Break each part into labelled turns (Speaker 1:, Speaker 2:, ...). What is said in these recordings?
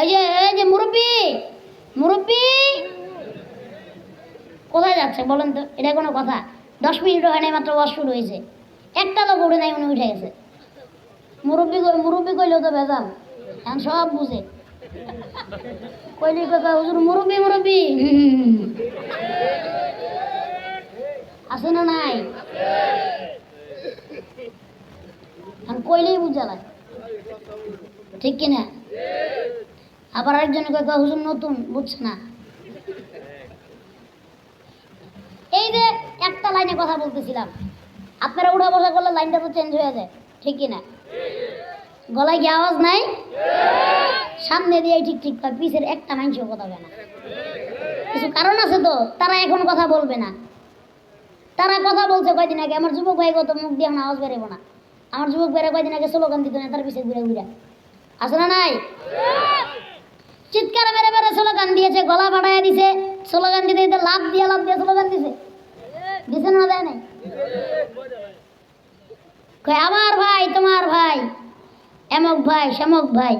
Speaker 1: এই যে এই যে মুরব্বী মুরব্বী। কোথায় যাচ্ছে বলেন তো? এটা কোনো কথা। দশ মিনিট হয় মাত্র ওয়াশ শুরু হয়েছে। একটা লোক উঠে নাই, উনি উঠে গেছে। মুরব্বী মুরব্বী কইলেও তো ভেজাল। এখন সব বুঝে। কইলি কথা, হুজুর, মুরব্বী মুরব্বী। আছে না নাই? এখন কইলেই বুঝা লাগে ঠিক কিনা? আবার কয়, হুজুর নতুন বুঝছে না। এই যে একটা লাইনে কথা বলতেছিলাম আপনারা উঠা বসা করলে লাইনটা তো চেঞ্জ হয়ে যায় ঠিক কিনা? গলায় কি আওয়াজ নাই? সামনে দিয়ে ঠিক ঠিক কয় পিছের একটা মানুষও কথা বলে না। কিছু কারণ আছে তো তারা এখন কথা বলবে না। তারা কথা বলছে কয়দিন আগে আমার যুবক ভাই কত মুখ দিয়ে আওয়াজ বেরোবো না। আমার যুবক ভাইরা কয়দিন আগে স্লোগান দিত না তার পিছিয়ে ঘুরে ঘুরে। না নাই? চিৎকার মেরে মেরে স্লোগান দিয়েছে, গলা বাড়ায় দিছে। স্লোগান দিতে দিতে লাভ দিয়ে লাভ দিয়ে স্লোগান দিছে। দিছে না দেয় নাই? আমার ভাই, তোমার ভাই এমক ভাই, শ্যামক ভাই,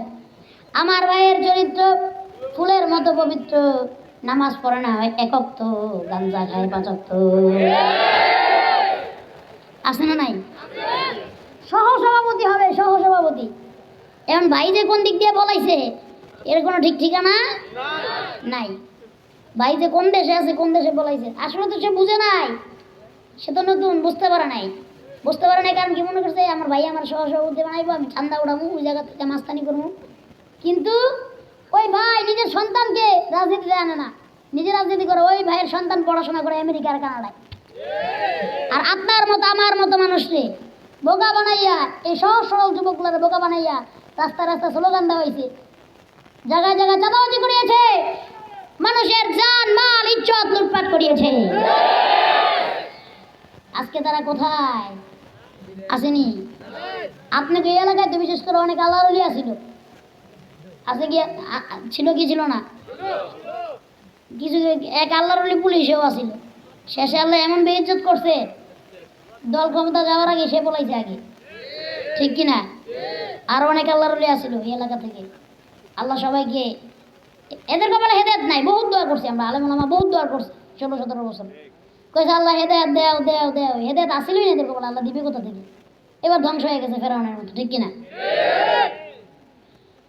Speaker 1: আমার ভাইয়ের চরিত্র ফুলের মতো পবিত্র। নামাজ পড়ে না হয় একক তো গাঞ্জা খায় পাচক তো আছে না নাই? সহ সভাপতি হবে সহ সভাপতি এখন ভাই যে কোন দিক দিয়ে বলাইছে? এর কোনো ঠিক ঠিকানা? নাই। ভাই যে কোন দেশে আছে, কোন দেশে বলাইছে আসলে তো সে বুঝে নাই। সে তো নতুন, বুঝতে পারে নাই। বুঝতে পারে নাই কারণ কি মনে করছে, আমার ভাই আমার সহ সভাপতি বানাইবো, আমি ঠান্ডা উড়াবো, ওই জায়গা থেকে মাস্তানি করব। কিন্তু ওই ভাই নিজের সন্তানকে রাজনীতিতে আনে না। নিজে রাজনীতি করে, ওই ভাইয়ের সন্তান পড়াশোনা করে আমেরিকার কানাডায়। আর আপনার মতো, আমার মতো মানুষকে বোকা বানাইয়া, এই সহজ সরল যুবকগুলোর বোকা বানাইয়া রাস্তা রাস্তা স্লোগান দেওয়া হয়েছে জায়গায় জায়গায় চাঁদাবাজি করিয়েছে। মানুষের জান, মাল, ইজ্জত লুটপাট করিয়েছে। আজকে তারা কোথায়? আসেনি। আপনাকে এই এলাকায় তো বিশেষ করে অনেক আল্লাহ রলি আসিল আছে কি ছিল কি ছিল না? কিছু এক আল্লাহর রলি পুলিশেও আসিল শেষে আল্লাহ এমন বেইজ্জত করছে, দল ক্ষমতা যাওয়ার আগে সে বলাইছে আগে। ঠিক কি না আরও অনেক আল্লাহর রলি আসিল এই এলাকা থেকে। আল্লাহ সবাইকে এদের কপালে হেদায়ত নাই, বহুত দোয়া করছি আমরা। আলেম ওলামা বহুত দোয়া করছি, ষোলো, সতেরো বছর। কইছে, আল্লাহ, হেদায়ত দেও দেও দেও। হেদায়ত আসিলই না এদের কপালে, আল্লাহ দিবে কোথা থেকে? এবার ধ্বংস হয়ে গেছে ফেরাউনের মতো, ঠিক কিনা?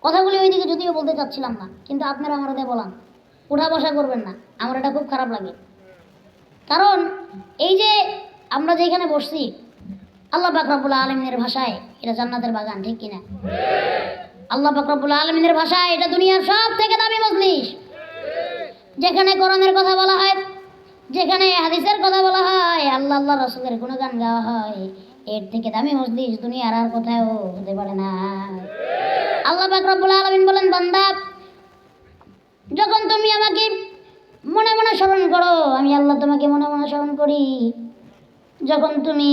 Speaker 1: কথাগুলি ওইদিকে যদিও বলতে চাচ্ছিলাম না, কিন্তু আপনারা আমার ওদের বলান। উঠা বসা করবেন না, আমার এটা খুব খারাপ লাগে। কারণ এই যে আমরা যেখানে বসছি, আল্লাহ বাকরাবুল আলমিনের ভাষায়, এটা জান্নাতের বাগান, ঠিক কিনা? আল্লাহ বাকরাবুল আলমিনের ভাষায় এটা দুনিয়ার সব থেকে দামি মজলিস। যেখানে কোরআনের কথা বলা হয়, যেখানে হাদিসের কথা বলা হয়, আল্লাহ আল্লাহ রসুলের গুণগান গাওয়া হয়, এর থেকে দামি মজলিস দুনিয়ার আর কোথাও হতে পারে না। আল্লাহ পাক রব্বুল আলামিন বলেন, বান্দা, যখন তুমি আমাকে মনে মনে স্মরণ করো, আমি আল্লাহ তোমাকে মনে মনে স্মরণ করি। যখন তুমি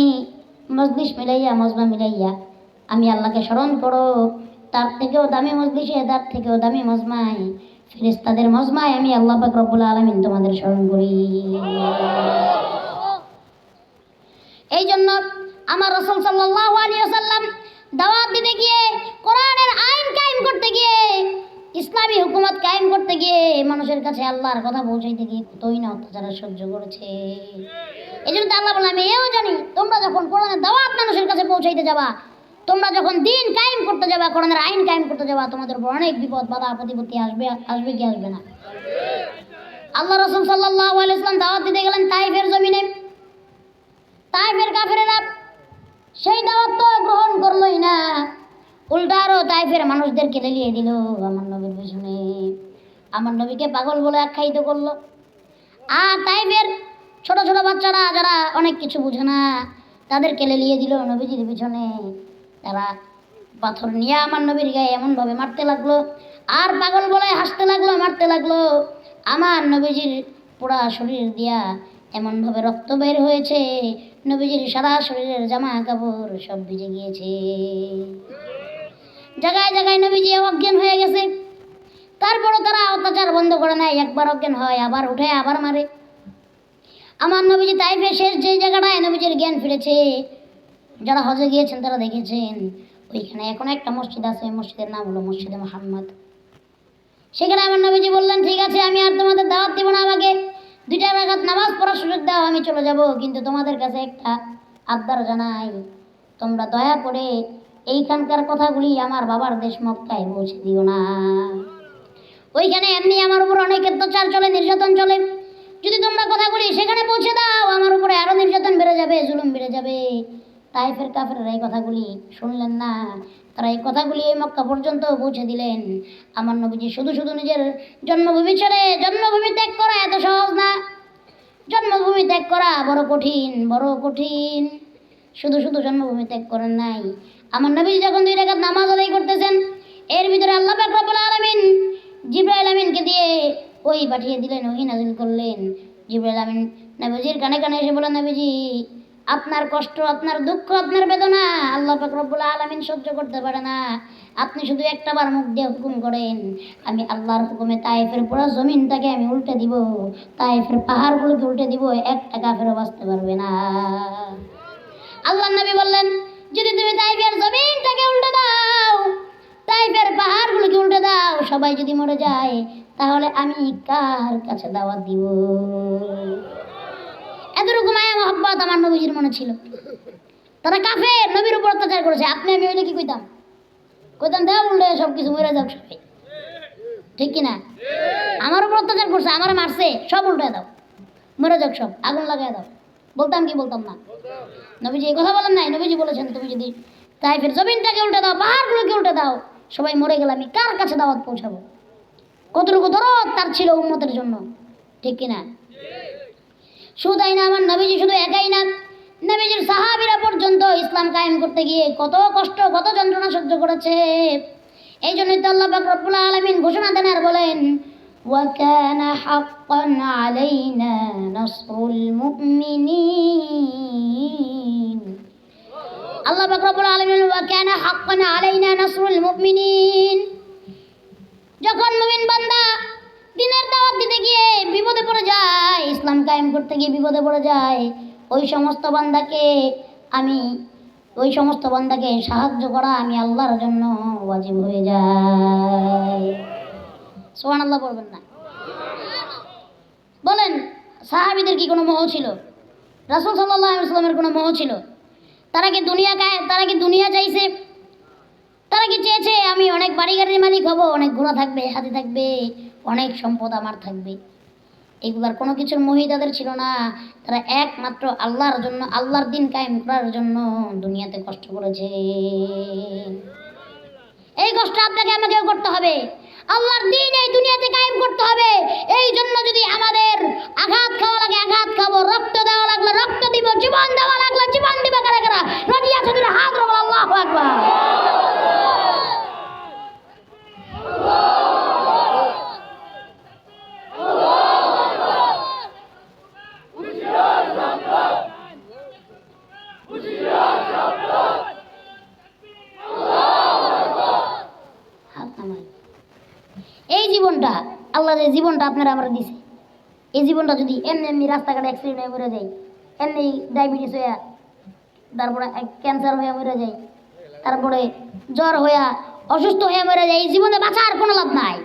Speaker 1: মজলিস মিলাইয়া, মজমা মিলাইয়া আমি আল্লাহকে স্মরণ করো তার থেকেও দামি মজলিসে তার থেকেও দামি মজমায় ফেরেশতাদের মজমায় আমি আল্লাহ পাক রব্বুল আলামিন তোমাদের স্মরণ করি। এই জন্য আমার রসুল সাল্লাল্লাহু দাওয়াত দিতে গিয়ে কোরআনের আইন কায়েম করতে গিয়ে, ইসলামী হুকুমত কায়েম করতে গিয়ে মানুষের কাছে আল্লাহর কথা পৌঁছাইতে গিয়ে কতই না অত্যাচার সহ্য করেছে। এই জন্য আল্লাহ বলে, আমি এও জানি তোমরা যখন কোরআনের দাওয়াত মানুষের কাছে পৌঁছাইতে যাবা তোমরা যখন দিন কায়েম করতে যাবা, কোরআনের আইন কায়েম করতে যাবা, তোমাদের উপর অনেক বিপদ, বাধা প্রতিপত্তি আসবে আসবে কি আসবে না। আল্লাহ রসুল সাল্লাল্লাহু আলাইহি ওয়াসাল্লাম দাওয়াত দিতে গেলেন তাইফের জমিনে। তাইফের কাফেরেরা সেই দাওয়াত তো গ্রহণ করলোই না। উল্টা আরও তাইফের মানুষদেরকে লেলিয়ে দিল, আমার নবীর পিছনে। আমার নবীকে পাগল বলে আখ্যায়িত করল। আর তাইফের ছোট ছোট বাচ্চারা, যারা অনেক কিছু বুঝে না, তাদেরকে লেলিয়ে দিল নবীজির পিছনে। তারা পাথর নিয়ে আমার নবীর গায়ে এমনভাবে মারতে লাগল। আর পাগল বলে হাসতে লাগল, মারতে লাগল। আমার নবীজির পোড়া শরীর দিয়া এমনভাবে রক্ত বের হয়েছে। নবীজির সারা শরীরের জামা কাপড় সব ভিজে গিয়েছে। জায়গায় জায়গায় নবীজি অজ্ঞান হয়ে গেছে। তারপরও তারা অত্যাচার বন্ধ করে নেয়। একবার অজ্ঞান হয়, আবার উঠে, আবার মারে। আমার নবীজি তাইফে শেষ যে জায়গাটায় নবীজির জ্ঞান ফিরেছে যারা হজে গিয়েছেন, তারা দেখেছেন ওইখানে এখন একটা মসজিদ আছে মসজিদের নাম হলো মসজিদে মোহাম্মদ। সেখানে আমার নবীজি বললেন, ঠিক আছে, আমি আর তোমাদের দাওয়াত দেবো না, আমাকে দুইটা রাখাত নামাজ পড়ার সুযোগ দাও, আমি চলে যাব। কিন্তু তোমাদের কাছে একটা আবদার জানাই, তোমরা দয়া করে এইখানকার কথাগুলি আমার বাবার দেশ মক্কায় পৌঁছে দিও না। ওইখানে এমনি আমার উপর অনেক অত্যাচার চলে, নির্যাতন চলে। তাইফের কাফের এই কথাগুলি শুনলেন না। তারা এই কথাগুলি এই মক্কা পর্যন্ত পৌঁছে দিলেন। আমার নবীজি শুধু শুধু নিজের জন্মভূমি ছেড়ে জন্মভূমি ত্যাগ করা এত সহজ না। জন্মভূমি ত্যাগ করা বড় কঠিন বড় কঠিন। শুধু শুধু জন্মভূমি ত্যাগ করেন নাই। আমার নবীজি যখন দুই রেখাত নামাজ আদায় করতেছেন, এর ভিতরে আল্লাহ পাক রব্বুল আলামিন জিব্রাইল আমিনকে দিয়ে ওই পাঠিয়ে দিলেন, ওই নাজিল করলেন। জিব্রাইল আমিন নবীজির কানে কানে এসে বলেন নবীজি আপনার কষ্ট, আপনার দুঃখ, আপনার বেদনা আল্লাহ পাক রব্বুল আলামিন সহ্য করতে পারে না। আপনি শুধু একটা বার মুখ দিয়ে হুকুম করেন, আমি আল্লাহর হুকুমে তাইফের পুরো জমিনটাকে আমি উল্টে দিব তাইফের পাহাড়গুলোকে উল্টে দিব, একটা কাফেরও বাঁচতে পারবে না। আল্লাহ নবী বললেন, যদি তুমি তাইফের জমিনটাকে উল্টে দাও তাইফের পাহাড়গুলোকে উল্টে দাও, সবাই যদি মরে যায়, তাহলে আমি কার কাছে দাওয়াত দিব? মহব্বত আমার নবীজির মনে ছিল। তারা কাফের, নবীর উপর অত্যাচার করেছে। আপনি, আমি হইলে কি কইতাম? কইতাম, দেও উল্টে সব কিছু, মরে যাও সবাই। ঠিক কিনা আমার উপর অত্যাচার করছে, আমার মারছে, সব উল্টে দাও। মরে যাক সব, আগুন লাগাই দাও। বলতাম কি বলতাম না? নবীজি এই কথা বলেন নাই? নবীজি বলেছেন, তুমি যদি তাই ফের জমিনটাকে উল্টে দাও, পাহাড়গুলোকে উল্টে দাও, সবাই মরে গেলে আমি কার কাছে দাওয়াত পৌঁছাবো? কতটুকু দরদ তার ছিল উম্মতের জন্য। ঠিক কিনা শুধু তাই না আমার নবীজি শুধু একাই না নবীজির সাহাবিরা পর্যন্ত ইসলাম কায়েম করতে গিয়ে কত কষ্ট কত যন্ত্রণা সহ্য করেছে এই জন্যই তো আল্লাহ পাক রব্বুল আলামিন ঘোষণা দেন আর বলেন وكان حقا علينا نصر المؤمنين আল্লাহ পাক রব্বুল আলামিন وكان حقا علينا نصر المؤمنين যখন মুমিন বান্দা দিনের দাওয়াত দিতে গিয়ে বিপদে পড়ে যায়, ইসলাম কায়েম করতে গিয়ে বিপদে পড়ে যায়। ওই সমস্ত বান্দাকে আমি, ওই সমস্ত বান্দাকে সাহায্য করা আমি আল্লাহর জন্য ওয়াজিব হয়ে যায়। সোহান আল্লাহ বলবেন না। বলেন, সাহাবিদের কি কোনো মোহ ছিল? রাসুল সাল্লাহ ইসলামের কোনো মোহ ছিল? তারা কি দুনিয়া তারা কি দুনিয়া চাইছে তারা কি চেয়েছে? আমি অনেক বাড়ি গাড়ির মালিক হব, অনেক ঘোড়া থাকবে, হাতি থাকবে, অনেক সম্পদ আমার থাকবে। এগুলার কোনো কিছুর মোহি তাদের ছিল না। তারা একমাত্র আল্লাহর জন্য, আল্লাহর দিন কায়েম করার জন্য দুনিয়াতে কষ্ট করেছে। এই কষ্ট আপনাকে আমাকেও করতে হবে। আল্লাহর দিন এই দুনিয়াতে কায়েম করতে হবে। এই জন্য যদি আমাদের আঘাত খাওয়া লাগে, আঘাত খাব, রক্ত দেওয়া লাগলে রক্ত দিব, জীবন দেওয়া লাগলে জীবন দিব কারা কারা রাজি আছে দিলে হাত রবল আল্লাহ আকবার হাত নামাই। এই জীবনটা আল্লাহ যে জীবনটা আপনারা আমরা দিছে। এই জীবনটা যদি এমনি এমনি রাস্তাঘাটে অ্যাক্সিডেন্ট হয়ে মরে যায়, এমনি ডায়াবেটিস হইয়া, তারপরে ক্যান্সার হয়ে মরে যায়, তারপরে জ্বর হইয়া অসুস্থ হয়ে মরে যায়, এই জীবনে বাঁচার কোনো লাভ নাই।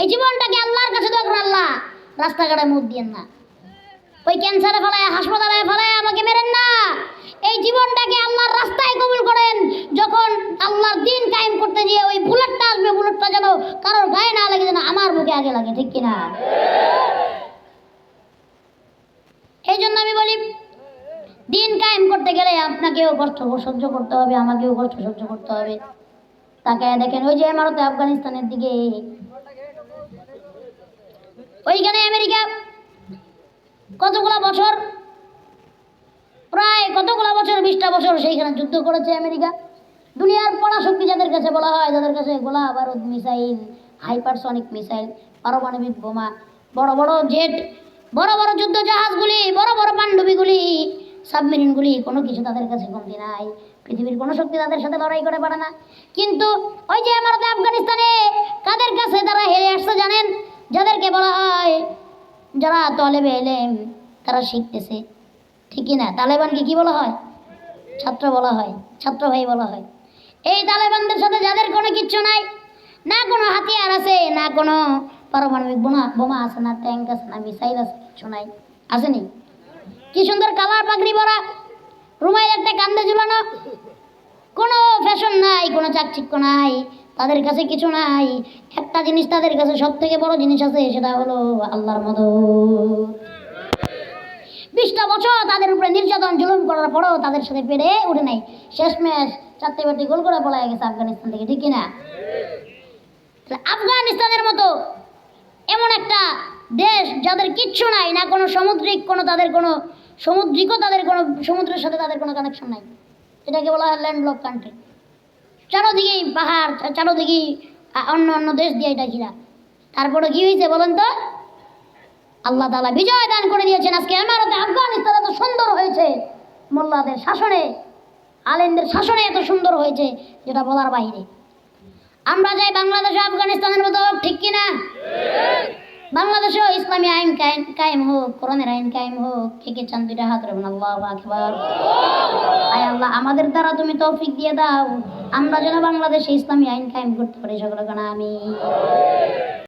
Speaker 1: এই জীবনটাকে আল্লাহর কাছে দোয়া আল্লাহ? রাস্তাঘাটে মুখ দিয়েন না। ওই ক্যান্সারে ফেলায়, হাসপাতালে ফেলায় আমাকে মেরেন না। এই জীবনটাকে আল্লাহর রাস্তায় কবুল করেন। যখন আল্লাহর দিন কায়েম করতে গিয়ে ওই বুলেটটা আসবে, বুলেটটা যেন কারোর গায়ে না লাগে, যেন আমার মুখে আগে লাগে, ঠিক কিনা? এই জন্য আমি বলি, দিন কায়েম করতে গেলে আপনাকেও কষ্ট সহ্য করতে হবে, আমাকেও কষ্ট সহ্য করতে হবে। তাকে দেখেন, ওই যে ইমারতে আফগানিস্তানের দিকে। ওইখানে আমেরিকা কতগুলো বছর? প্রায় কতগুলো বছর? বিশটা বছর সেইখানে যুদ্ধ করেছে আমেরিকা। দুনিয়ার পরাশক্তি যাদের কাছে বলা হয় যাদের কাছে গোলা বারুদ মিসাইল, হাইপারসনিক মিসাইল, পারমাণবিক বোমা, বড় বড় জেট, বড় বড় যুদ্ধ জাহাজগুলি, বড় বড় পাণ্ডবীগুলি সাবমেরিনগুলি কোনো কিছু তাদের কাছে কমতি নাই। পৃথিবীর কোনো শক্তি তাদের সাথে লড়াই করে পারে না। কিন্তু ওই যে আমার আফগানিস্তানে, কাদের কাছে তারা হেরে আসছে জানেন? যাদেরকে বলা হয় যারা তলেবে এলেম, তারা শিখতেছে। ঠিকই না? তালেবানকে কি বলা হয়? ছাত্র বলা হয়। ছাত্র ভাই বলা হয়। এই তালেবানদের সাথে যাদের কোনো কিচ্ছু নাই, না কোনো হাতিয়ার আছে, না কোনো পারমাণবিক বোমা বোমা আছে, না ট্যাঙ্ক আছে, না মিসাইল আছে কিছু নাই। আসেনি কি সুন্দর কালার পাগড়ি পরা, রুমাইল একটা কান্দে ঝুলানো। কোনো ফ্যাশন নাই, কোনো চাকচিক্য নাই। তাদের কাছে কিছু নাই। একটা জিনিস তাদের কাছে সব থেকে বড় জিনিস আছে, সেটা হলো আল্লাহর মদত বিশটা বছর তাদের উপরে নির্যাতন জুলুম করার পরেও তাদের সাথে পেরে উঠে নাই। শেষমেশ চারটে বাটি গোল করে পলাই গেছে আফগানিস্তান থেকে, ঠিক কিনা? আফগানিস্তানের মতো এমন একটা দেশ যাদের কিচ্ছু নাই, না কোনো সামুদ্রিক, কোনো তাদের কোনো সমুদ্রিকও তাদের কোনো, সমুদ্রের সাথে তাদের কোনো কানেকশন নাই। এটাকে বলা হয় ল্যান্ডলক কান্ট্রি চারোদিকেই পাহাড় চারোদিকেই অন্য অন্য দেশ দিয়ে এটা ঘিরা। তারপরে কি হয়েছে বলেন তো? আল্লাহ তালা বিজয় দান করে দিয়েছেন আজকে আমারতে আফগানিস্তান এত সুন্দর হয়েছে। মোল্লাদের শাসনে আলেনদের শাসনে এত সুন্দর হয়েছে, যেটা বলার বাইরে। আমরা যাই বাংলাদেশ আফগানিস্তানের মতো, ঠিক কিনা? বাংলাদেশেও ইসলামী আইন কায়েম হোক, কোরআনের আইন কায়েম হোক, কে কে চান দুইটা হাত রাখুন আল্লাহ আকবর। আয় আল্লাহ, আমাদের দ্বারা তুমি তৌফিক দিয়ে দাও। আমরা যেন বাংলাদেশে ইসলামী আইন কায়েম করতে পারি, সকলে আমি